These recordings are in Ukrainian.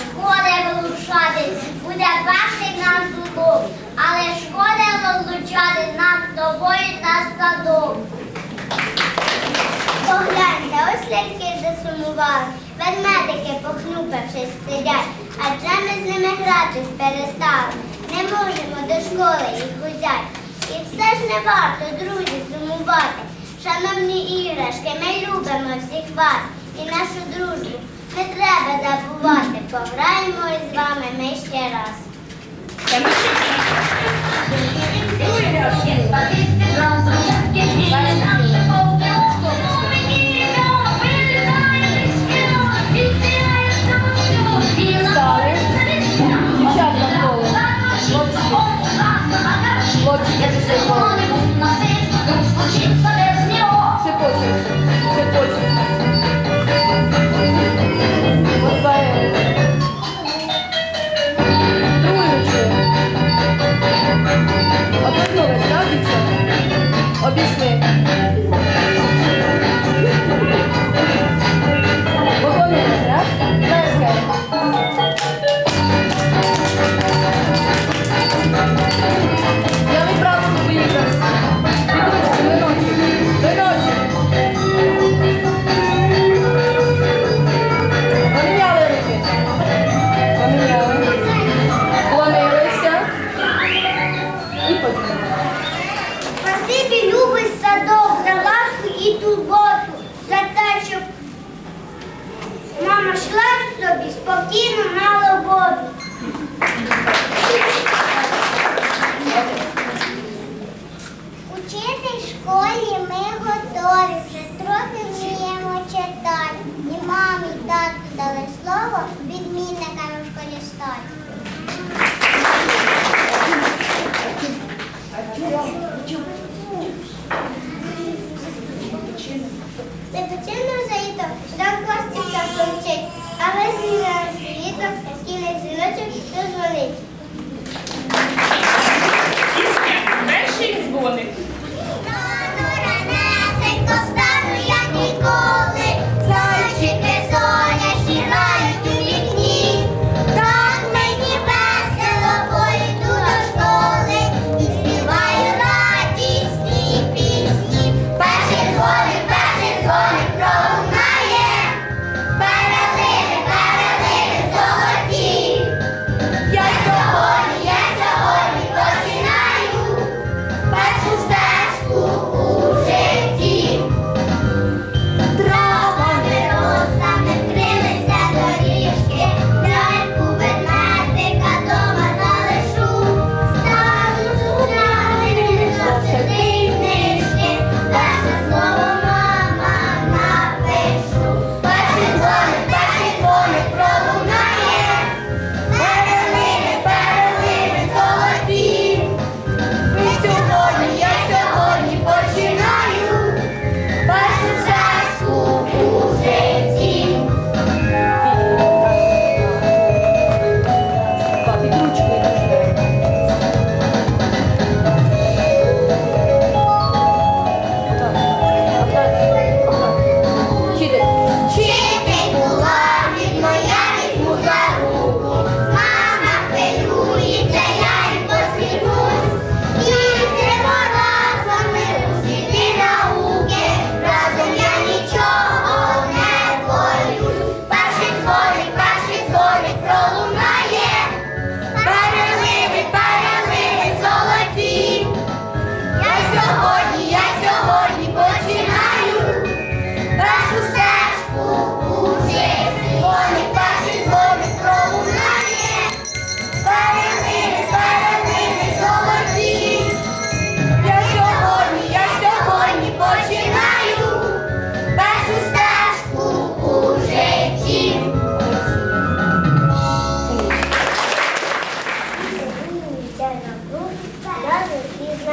Шкода влучати, буде перший нам судом, але шкода розлучати нам тобою та садок. Погляньте, ось ляльки засумували, ведмедики, похнюпившись, сидять, адже ми з ними гратись перестали. Не можемо до школи їх узяти. І все ж не варто, друзі, сумувати. Шановні іграшки, ми любимо всіх вас і нашу дружбу. Не треба забувати, пограємо із вами ми ще раз. Подивіться, як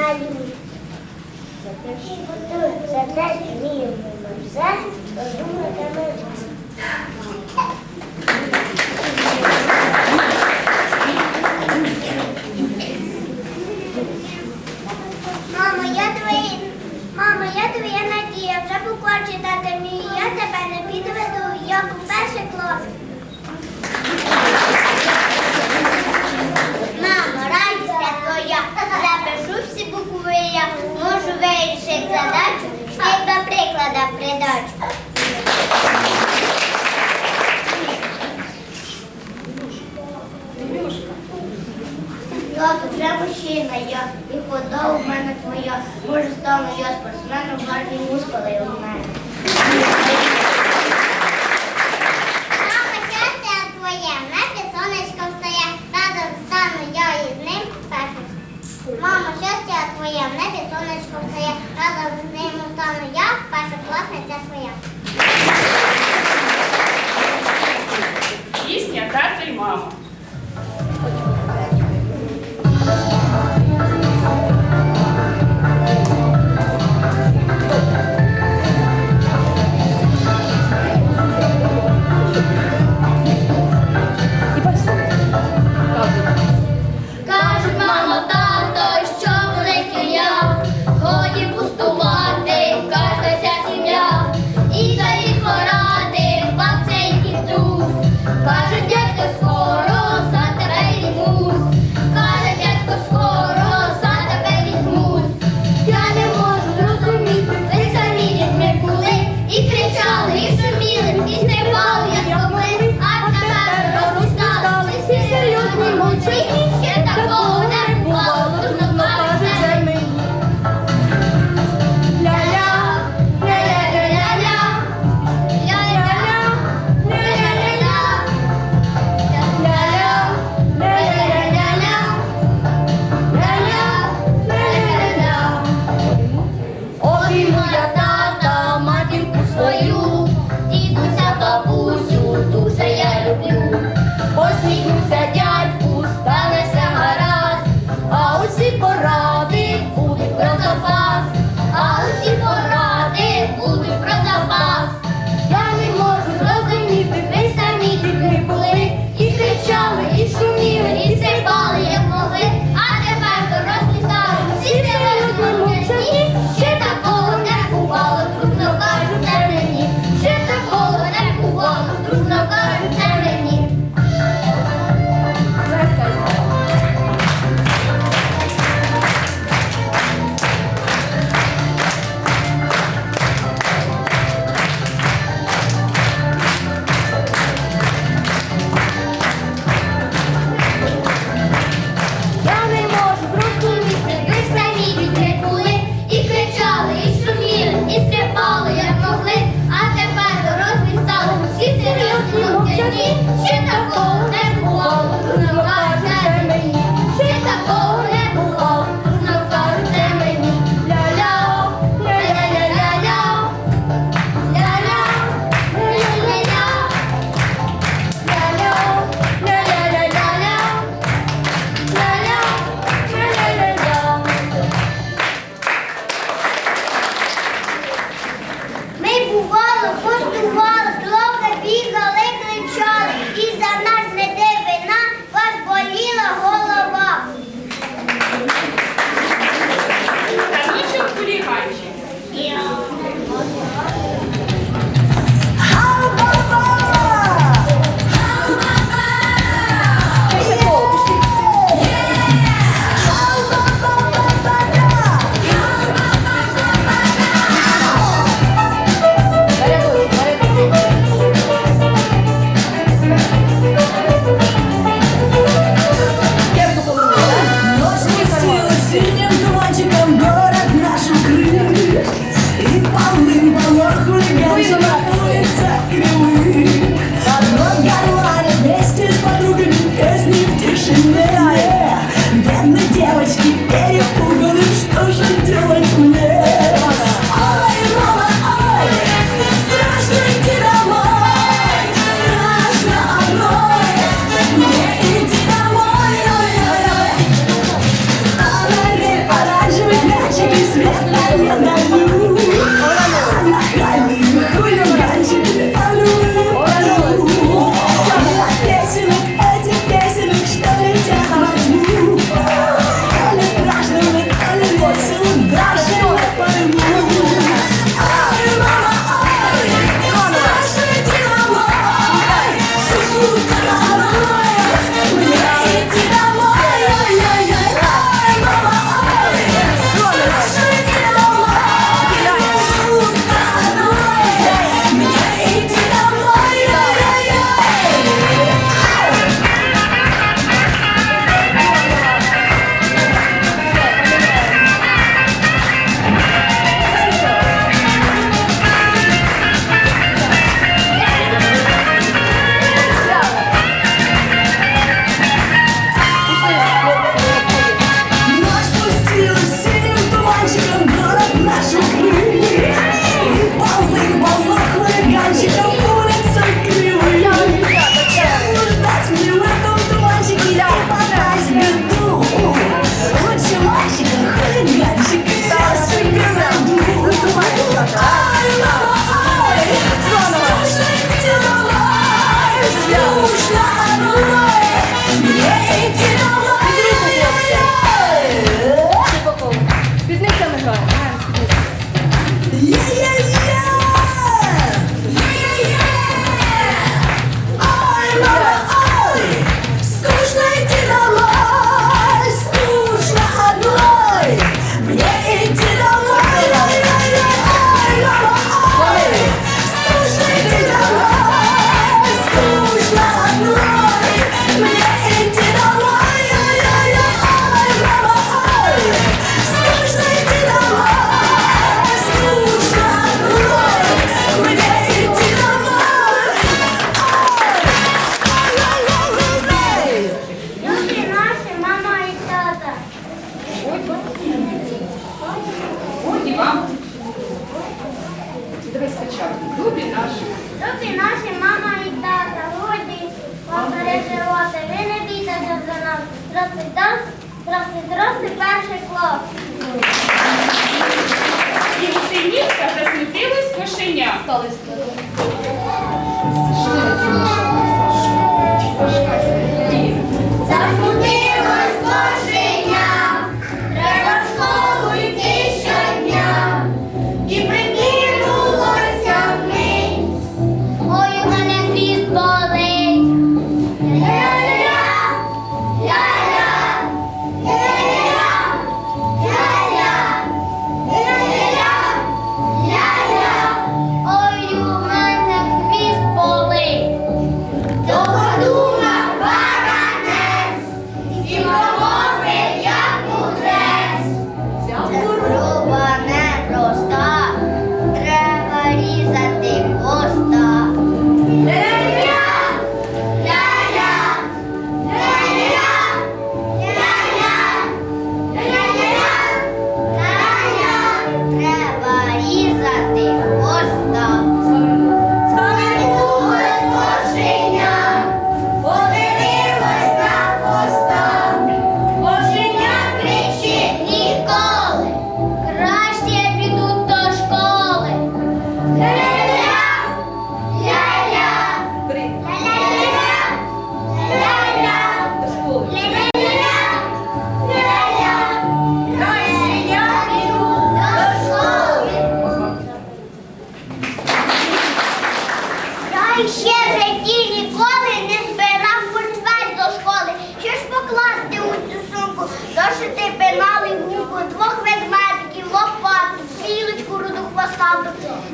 За те, що готує, за те, що вміє все, подумати. Я, і мене твоя. Може стану я спортсменом, гарні мускули у мене. Мама, щастя твоє, в небі сонечко встає, разом стану я із ним першим. Мамо, щастя твоє, в небі сонечко встає, разом з ним стану я, першокласниця твоя. Пісня тато й мама.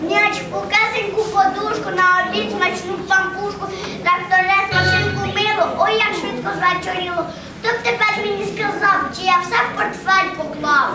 м'яч, пукесеньку подушку, на обід смачну пампушку, тракторець, машинку мило, ой, як швидко зачоріло, Хто б тепер мені сказав, чи я все в портфель поклав?